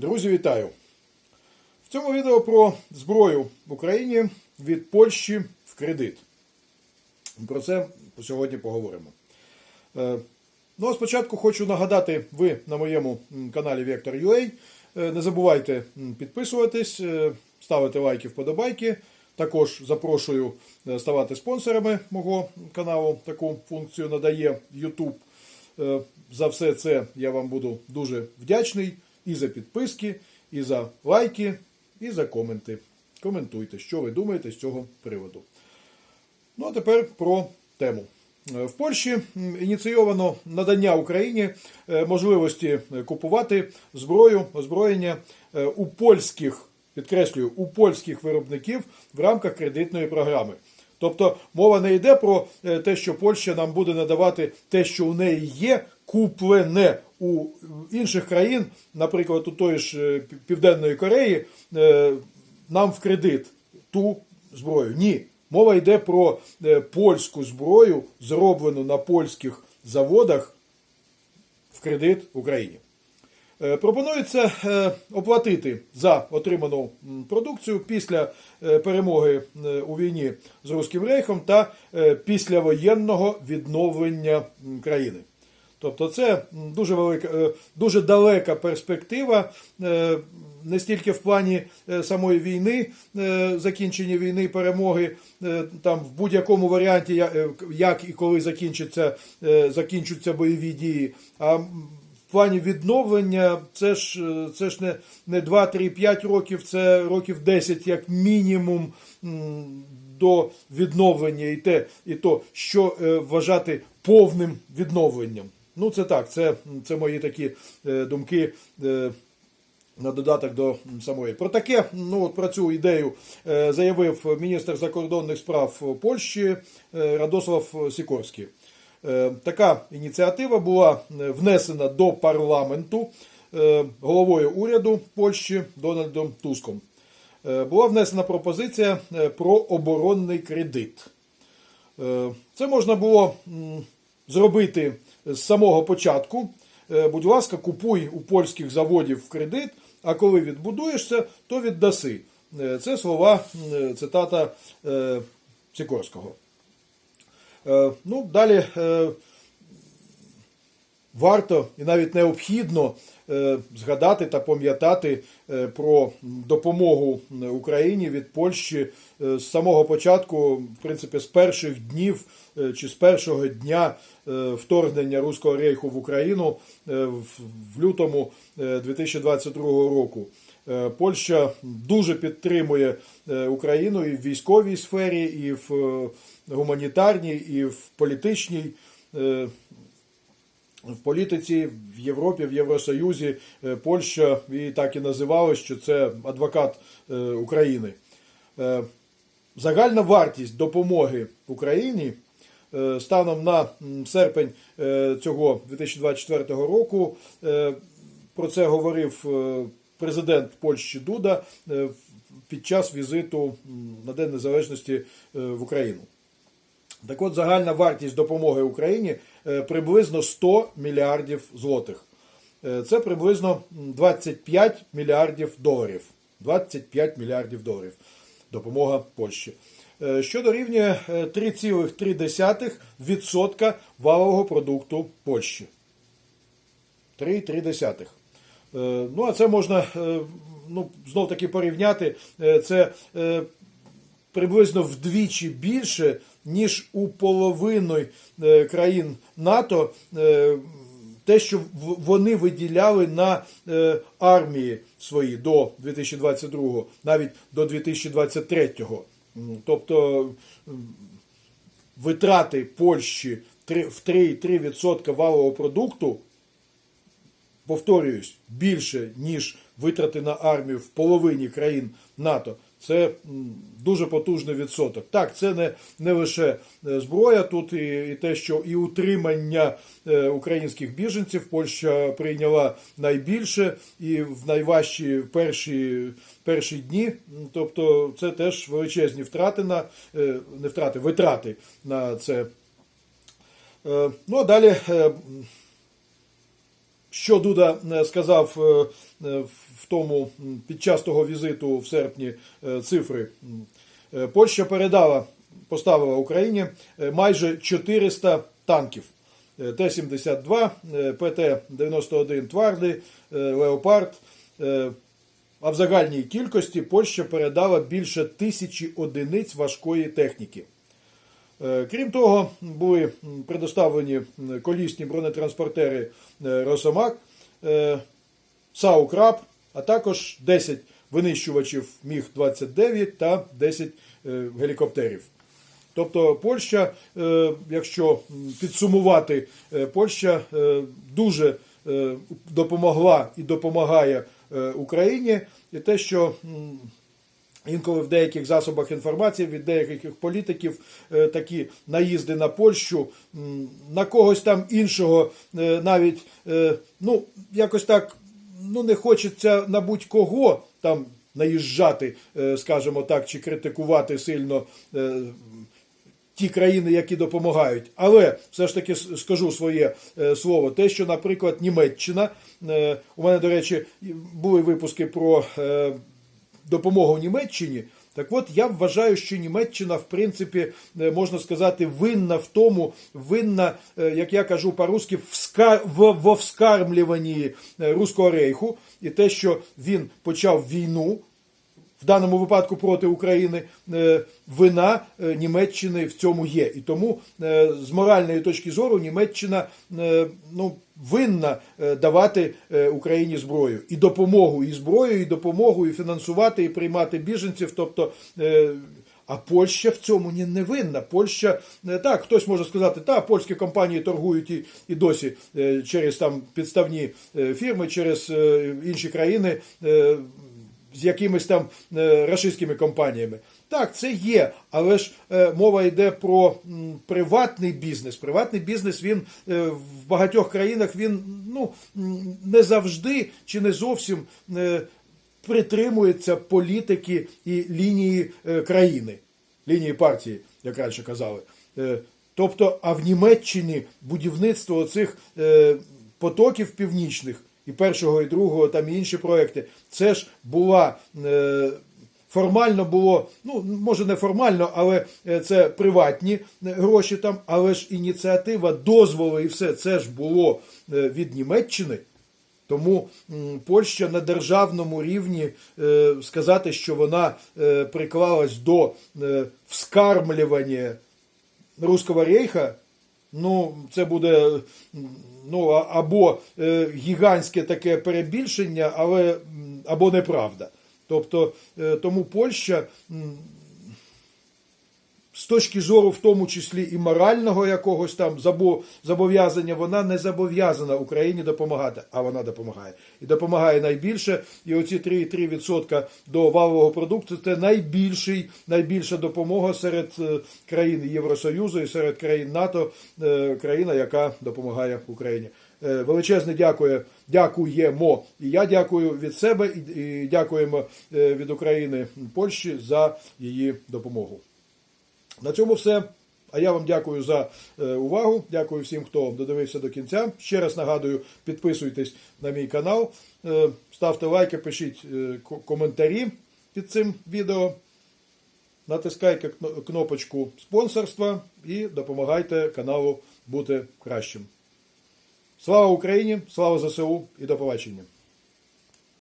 Друзі, вітаю! В цьому відео про зброю в Україні від Польщі в кредит. Про це сьогодні поговоримо. Е, Ну, а спочатку хочу нагадати, ви на моєму каналі Vector.ua. Е, Не забувайте підписуватись, е, ставити лайки, вподобайки. Також запрошую ставати спонсорами мого каналу. Таку функцію надає YouTube. За все це я вам буду дуже вдячний і за підписки, і за лайки, і за коменти. Коментуйте, що ви думаєте з цього приводу. Ну а тепер про тему. Е, В Польщі ініційовано надання Україні е, можливості купувати зброю, озброєння е, у польських, підкреслюю, у польських виробників в рамках кредитної програми. Тобто мова не йде про е, те, що Польща нам буде надавати те, що у неї є, куплене у інших країн, наприклад, у тої ж е, Південної Кореї, е, нам в кредит ту зброю. Ні. Мова йде про польську зброю, зроблену на польських заводах в кредит Україні. Е, Пропонується е, оплатити за отриману продукцію після е, перемоги у війні з Руським Рейхом та післявоєнного відновлення країни. Тобто це дуже велика, дуже далека перспектива, не стільки в плані самої війни, закінчення війни, перемоги, там в будь-якому варіанті, як і коли закінчаться, е, закінчаться бойові дії. А плані відновлення це ж, е, це ж не, не 2, 3, 5 років, це років 10 як мінімум до відновлення і те, і то, що е, вважати повним відновленням. Ну, це так, це, це мої такі е, думки. На додаток до самої. Про таке, ну от про цю ідею заявив міністр закордонних справ Польщі Радослав Сікорський. Е, Така ініціатива була е, внесена до парламенту е, головою уряду Польщі Дональдом Туском. Була внесена пропозиція про оборонний кредит. Це можна було зробити з самого початку. Будь ласка, купуй у польських заводів кредит, а коли відбудуєшся, то віддаси. Це слова, цитата Сікорського. Е, Ну, далі е, варто і навіть необхідно е, згадати та пам'ятати про допомогу Україні від Польщі з самого початку, в принципі, з перших днів чи з першого дня вторгнення Руського рейху в Україну в лютому е, 2022 року. Е, Польща дуже підтримує е, Україну і в військовій сфері, і в е, гуманітарній, і в політичній. в політиці в Європі, в Євросоюзі Польща і так і називали, що це адвокат України. Загальна вартість допомоги Україні станом на серпень цього 2024 року. Про це говорив президент Польщі Дуда е, під час візиту на День Незалежності е, в Україну. Так от загальна вартість допомоги Україні е, приблизно 100 мільярдів злотих. Це приблизно 25 мільярдів доларів. 25 мільярдів доларів допомога Польщі. Що дорівнює е, 3,3% валового продукту Польщі. 3,3. Е, Ну, а це можна е, ну, знов таки порівняти. Е, Це приблизно вдвічі більше, ніж у половини країн НАТО. Те, що вони виділяли на армії свої до 2022, навіть до 2023. М, Тобто витрати Польщі в 3,3% валового продукту повторююсь, більше, ніж витрати на армію в половині країн НАТО. Це дуже потужний відсоток. Так, це не, не лише е, зброя, тут і, і те, що і утримання е, українських біженців Польща прийняла найбільше і в найважчі перші, перші дні. Тобто це теж величезні втрати на е, не втрати, витрати на це. Ну а далі. Що Дуда е, сказав е, е, в тому під час того візиту в серпні цифри. Польща передала, поставила Україні майже 400 танків. Е, Т-72, е, ПТ-91 Тварди, Леопард. А в загальній кількості Польща передала більше тисячі одиниць важкої техніки. Е, Крім того, були предоставлені колісні бронетранспортери е, Росомак, е, САУ Краб, а також 10 винищувачів Міг-29 та 10 е, гелікоптерів. Тобто Польща, якщо підсумувати, Польща дуже допомогла і допомагає Україні, і те, що Інколи в деяких засобах інформації від деяких політиків е, такі наїзди на Польщу, на когось там іншого, е, навіть е, ну якось так ну не хочеться на будь-кого там наїжджати, скажімо так, чи критикувати сильно. Ті країни, які допомагають, але все ж таки скажу своє слово. Те, що, наприклад, Німеччина, у мене, до речі, були випуски про допомогу Німеччині. Так от я вважаю, що Німеччина, в принципі, е, можна сказати, винна в тому, винна, е, як я кажу по-русски, в во вскармлюванні е, Руського рейху, і те, що він почав війну. В даному випадку проти України е, вина е, Німеччини в цьому є. І тому е, з моральної точки зору Німеччина ну, винна давати Україні зброю і допомогу, і зброю, і допомогу, і фінансувати, і приймати біженців. Тобто, а Польща в цьому не, винна. Польща так, хтось може сказати, та польські компанії торгують і, і досі через там підставні фірми, через інші країни. З якимись там е, рашистськими компаніями. Так, це є, але ж е, мова йде про приватний бізнес. Приватний бізнес він е, в багатьох країнах він ну не завжди чи не зовсім притримується політики і лінії країни, лінії партії, як раніше казали. Тобто, а в Німеччині будівництво цих потоків північних і першого, і другого, там і інші проекти, це ж була. Е, Формально було, ну може не формально, але е, це приватні е, гроші там, але ж ініціатива, дозволи і все це ж було е, від Німеччини. Тому Польща на державному рівні сказати, що вона приклалась до вскармлювання Руського рейха, ну, це буде ну, або е, гігантське таке перебільшення, але або неправда. Тобто, е, тому Польща з точки зору, в тому числі і морального якогось там зобов'язання, вона не зобов'язана Україні допомагати, а вона допомагає. І допомагає найбільше. І оці 3,3% до валового продукту це найбільший, найбільша допомога серед е, країн Євросоюзу і серед країн НАТО, е, країна, яка допомагає Україні. Е, Величезне дякую, дякуємо. І я дякую від себе і, дякуємо від України Польщі за її допомогу. На цьому все. А я вам дякую за е, увагу. Дякую всім, хто додивився до кінця. Ще раз нагадую, підписуйтесь на мій канал, е, ставте лайки, пишіть е, коментарі під цим відео. Натискайте кнопочку спонсорства і допомагайте каналу бути кращим. Слава Україні! Слава ЗСУ і до побачення!